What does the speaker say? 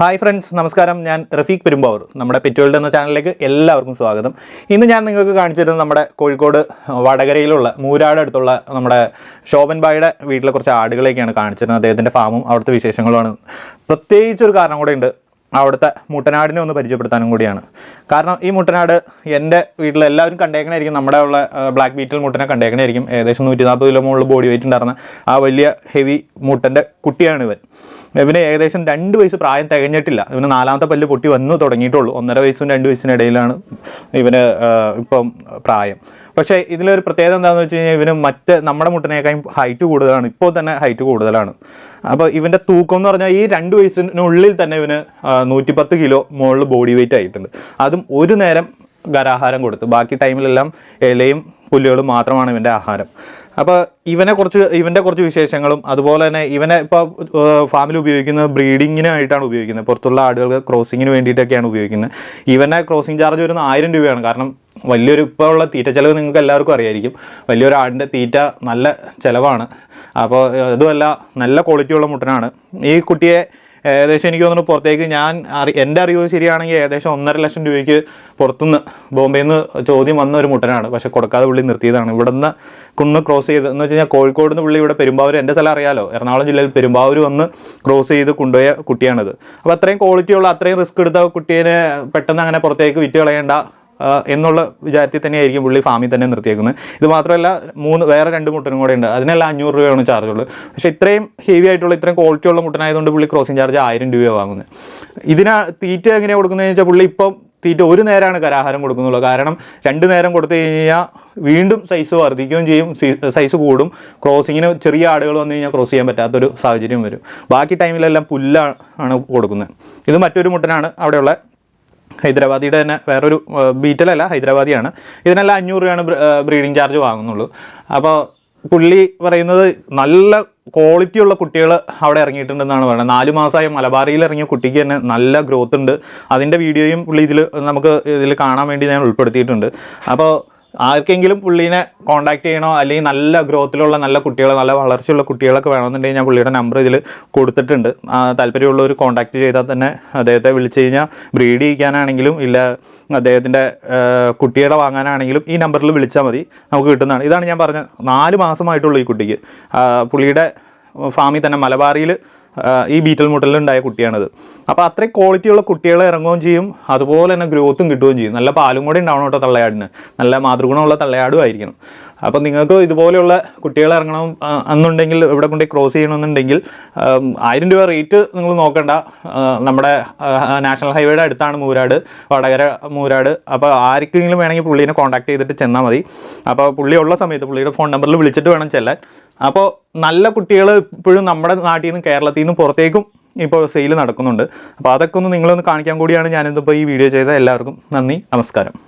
Hi friends നമസ്കാരം. ഞാൻ റഫീഖ് പെരുമ്പാവൂർ. നമ്മുടെ പെറ്റുവേൾഡ് എന്ന ചാനലിലേക്ക് എല്ലാവർക്കും സ്വാഗതം. ഇന്ന് ഞാൻ നിങ്ങൾക്ക് കാണിച്ചു തരുന്നത് നമ്മുടെ കോഴിക്കോട് വടകരയിലുള്ള മൂരാട് അടുത്തുള്ള നമ്മുടെ ശോഭൻ ബായിയുടെ വീട്ടിലെ കുറച്ച് ആടുകളെയൊക്കെയാണ് കാണിച്ചിരുന്നത്. അദ്ദേഹത്തിന്റെ ഫാമും അവിടുത്തെ വിശേഷങ്ങളുമാണ്. പ്രത്യേകിച്ചൊരു കാരണം കൂടെ ഉണ്ട്. അവിടുത്തെ മുട്ടനാടിനെ ഒന്ന് പരിചയപ്പെടുത്താനും കൂടിയാണ്. കാരണം ഈ മുട്ടനാട് എന്റെ വീട്ടിൽ എല്ലാവരും കണ്ടേക്കണായിരിക്കും. നമ്മുടെ ഉള്ള ബ്ലാക്ക് ബീറ്റിൽ മുട്ടനെ കണ്ടേക്കണായിരിക്കും. ഏകദേശം നൂറ്റി നാൽപ്പത് കിലോ മുകളിൽ ബോഡി വെയിറ്റ് ഉണ്ടായിരുന്ന ആ വലിയ ഹെവി മുട്ടന്റെ കുട്ടിയാണ് ഇവൻ. ഇവന് ഏകദേശം രണ്ട് വയസ്സ് പ്രായം തികഞ്ഞിട്ടില്ല. ഇവന് നാലാമത്തെ പല്ല് പൊട്ടി വന്നു തുടങ്ങിയിട്ടുള്ളൂ. ഒന്നര വയസ്സും രണ്ട് വയസ്സിനിടയിലാണ് ഇവന് ഇപ്പം പ്രായം. പക്ഷേ ഇതിലൊരു പ്രത്യേകത എന്താണെന്ന് വെച്ച് കഴിഞ്ഞാൽ ഇവന് മറ്റ് നമ്മുടെ മുട്ടനേക്കാളും ഹൈറ്റ് കൂടുതലാണ്. ഇപ്പോൾ തന്നെ ഹൈറ്റ് കൂടുതലാണ്. അപ്പോൾ ഇവന്റെ തൂക്കം എന്ന് പറഞ്ഞാൽ ഈ രണ്ട് വയസ്സിനുള്ളിൽ തന്നെ ഇവന് നൂറ്റിപ്പത്ത് കിലോ മുകളിൽ ബോഡി വെയിറ്റ് ആയിട്ടുണ്ട്. അതും ഒരു നേരം ഖരാഹാരം കൊടുത്ത്. ബാക്കി ടൈമിലെല്ലാം ഇലയും പുല്ലുകളും മാത്രമാണ് ഇവന്റെ ആഹാരം. അപ്പോൾ ഇവനെ കുറച്ച് ഇവന്റെ കുറച്ച് വിശേഷങ്ങളും അതുപോലെ തന്നെ ഇവനെ ഇപ്പോൾ ഫാമിൽ ഉപയോഗിക്കുന്നത് ബ്രീഡിങ്ങിനായിട്ടാണ് ഉപയോഗിക്കുന്നത്. പുറത്തുള്ള ആടുകൾക്ക് ക്രോസിങ്ങിന് വേണ്ടിയിട്ടൊക്കെയാണ് ഉപയോഗിക്കുന്നത്. ഇവനെ ക്രോസിംഗ് ചാർജ് വരുന്ന ആയിരം രൂപയാണ്. കാരണം വലിയൊരു ഇപ്പോൾ ഉള്ള തീറ്റ ചിലവ് നിങ്ങൾക്ക് എല്ലാവർക്കും അറിയായിരിക്കും. വലിയൊരു ആടിന്റെ തീറ്റ നല്ല ചിലവാണ്. അപ്പോൾ അതുമല്ല നല്ല ക്വാളിറ്റിയുള്ള മുട്ടനാണ്. ഈ കുട്ടിയെ ഏകദേശം എനിക്ക് തോന്നുന്നു പുറത്തേക്ക് ഞാൻ അറി എന്റെ അറിവ് ശരിയാണെങ്കിൽ ഏകദേശം ഒന്നര ലക്ഷം രൂപയ്ക്ക് പുറത്തുനിന്ന് ബോംബെയിൽ നിന്ന് ചോദ്യം വന്ന ഒരു മുട്ടനാണ്. പക്ഷേ കൊടുക്കാതെ പുള്ളി നിർത്തിയതാണ്. ഇവിടെ നിന്ന് കുന്ന് ക്രോസ് ചെയ്ത് എന്ന് വെച്ച് കഴിഞ്ഞാൽ കോഴിക്കോട് നിന്ന് പുള്ളി ഇവിടെ പെരുമ്പാവൂർ എന്റെ സ്ഥലം അറിയാലോ. എറണാകുളം ജില്ലയിൽ പെരുമ്പാവൂർ വന്ന് ക്രോസ് ചെയ്ത് കൊണ്ടുപോയ കുട്ടിയാണിത്. അപ്പോൾ അത്രയും ക്വാളിറ്റിയുള്ള അത്രയും റിസ്ക് എടുത്ത കുട്ടീനെ പെട്ടെന്ന് അങ്ങനെ പുറത്തേക്ക് വിറ്റ് കളയേണ്ട. എന്നുള്ള വിചാരത്തിൽ തന്നെയായിരിക്കും പുള്ളി ഫാമിൽ തന്നെ നിർത്തിയേക്കുന്നത്. ഇത് മാത്രമല്ല മൂന്ന് വേറെ രണ്ട് മുട്ടനും കൂടെ ഉണ്ട്. അതിനെല്ലാം അഞ്ഞൂറ് രൂപയാണ് ചാർജ് ഉള്ളത്. പക്ഷേ ഇത്രയും ഹെവി ആയിട്ടുള്ള ഇത്രയും ക്വാളിറ്റി ഉള്ള മുട്ടനായതുകൊണ്ട് പുള്ളി ക്രോസിംഗ് ചാർജ് ആയിരം രൂപയാണ് വാങ്ങുന്നത് ഇതിന് തീറ്റ എങ്ങനെയാണ് കൊടുക്കുന്നതെന്ന് വെച്ചാൽ പുള്ളി ഇപ്പം തീറ്റ ഒരു നേരമാണ് കരാഹാരം കൊടുക്കുന്നുള്ളൂ. കാരണം രണ്ട് നേരം കൊടുത്തു കഴിഞ്ഞാൽ വീണ്ടും സൈസ് വർദ്ധിക്കുകയും ചെയ്യും. സൈസ് കൂടും. ക്രോസിങ്ങിന് ചെറിയ ആടുകൾ വന്നു കഴിഞ്ഞാൽ ക്രോസ് ചെയ്യാൻ പറ്റാത്തൊരു സാഹചര്യം വരും. ബാക്കി ടൈമിലെല്ലാം പുല്ലാണ് കൊടുക്കുന്നത് ഇത് മറ്റൊരു മുട്ടനാണ്. അവിടെയുള്ള ഹൈദരാബാദിയുടെ തന്നെ വേറൊരു ബീറ്റലല്ല ഹൈദരാബാദിയാണ്. ഇതിനെല്ലാം അഞ്ഞൂറ് രൂപയാണ് ബ്രീഡിംഗ് ചാർജ് വാങ്ങുന്നുള്ളൂ. അപ്പോൾ പുള്ളി പറയുന്നത് നല്ല ക്വാളിറ്റിയുള്ള കുട്ടികൾ അവിടെ ഇറങ്ങിയിട്ടുണ്ടെന്നാണ് പറയുന്നത്. നാല് മാസമായി മലബാറിയിൽ ഇറങ്ങിയ കുട്ടിക്ക് തന്നെ നല്ല ഗ്രോത്ത് ഉണ്ട്. അതിന്റെ വീഡിയോയും പുള്ളി ഇതിൽ നമുക്ക് ഇതിൽ കാണാൻ വേണ്ടി ഞാൻ ഉൾപ്പെടുത്തിയിട്ടുണ്ട്. അപ്പോൾ ആർക്കെങ്കിലും പുള്ളീനെ കോൺടാക്ട് ചെയ്യണോ? അല്ലെങ്കിൽ നല്ല ഗ്രോത്തിലുള്ള നല്ല കുട്ടികൾ നല്ല വളർച്ചയുള്ള കുട്ടികളൊക്കെ വേണമെന്നുണ്ടെങ്കിൽ ഞാൻ പുള്ളിയുടെ നമ്പർ ഇതിൽ കൊടുത്തിട്ടുണ്ട്. താല്പര്യമുള്ളവർ കോൺടാക്ട് ചെയ്താൽ തന്നെ അദ്ദേഹത്തെ വിളിച്ചു കഴിഞ്ഞാൽ ബ്രീഡ് ചെയ്യിക്കാനാണെങ്കിലും ഇല്ല അദ്ദേഹത്തിന്റെ കുട്ടികളെ വാങ്ങാനാണെങ്കിലും ഈ നമ്പറിൽ വിളിച്ചാൽ മതി. നമുക്ക് കിട്ടുന്നതാണ്. ഇതാണ് ഞാൻ പറഞ്ഞത് നാല് മാസമായിട്ടുള്ളൂ ഈ കുട്ടിക്ക്. പുള്ളിയുടെ ഫാമിൽ തന്നെ മലബാറിയിൽ ഈ ബീറ്റൽ മുട്ടലുണ്ടായ കുട്ടിയാണത്. അപ്പോൾ അത്രയും ക്വാളിറ്റിയുള്ള കുട്ടികൾ ഇറങ്ങുകയും ചെയ്യും. അതുപോലെ തന്നെ ഗ്രോത്തും കിട്ടുകയും ചെയ്യും. നല്ല പാലും കൂടി ഉണ്ടാവണം കേട്ടോ തള്ളയാടിന്. നല്ല മാതൃഗുണമുള്ള തള്ളയാടും ആയിരിക്കണം. അപ്പോൾ നിങ്ങൾക്ക് ഇതുപോലെയുള്ള കുട്ടികൾ ഇറങ്ങണം എന്നുണ്ടെങ്കിൽ ഇവിടെ കൊണ്ട് ക്രോസ് ചെയ്യണമെന്നുണ്ടെങ്കിൽ ആയിരം രൂപ റേറ്റ് നിങ്ങൾ നോക്കണ്ട. നമ്മുടെ നാഷണൽ ഹൈവേയുടെ അടുത്താണ് മൂരാട് വടകര മൂരാട്. അപ്പോൾ ആർക്കെങ്കിലും വേണമെങ്കിൽ പുള്ളീനെ കോൺടാക്ട് ചെയ്തിട്ട് ചെന്നാൽ മതി. അപ്പോൾ പുള്ളി ഉള്ള സമയത്ത് പുള്ളിയുടെ ഫോൺ നമ്പറിൽ വിളിച്ചിട്ട് വേണം ചെല്ലാൻ. അപ്പോൾ നല്ല കുട്ടികൾ ഇപ്പോഴും നമ്മുടെ നാട്ടിൽ നിന്നും കേരളത്തിൽ നിന്നും പുറത്തേക്കും ഇപ്പോൾ സെയിൽ നടക്കുന്നുണ്ട്. അപ്പോൾ അതൊക്കെ ഒന്ന് നിങ്ങളൊന്ന് കാണിക്കാൻ കൂടിയാണ് ഞാനിതിപ്പോൾ ഈ വീഡിയോ ചെയ്ത. എല്ലാവർക്കും നന്ദി നമസ്കാരം.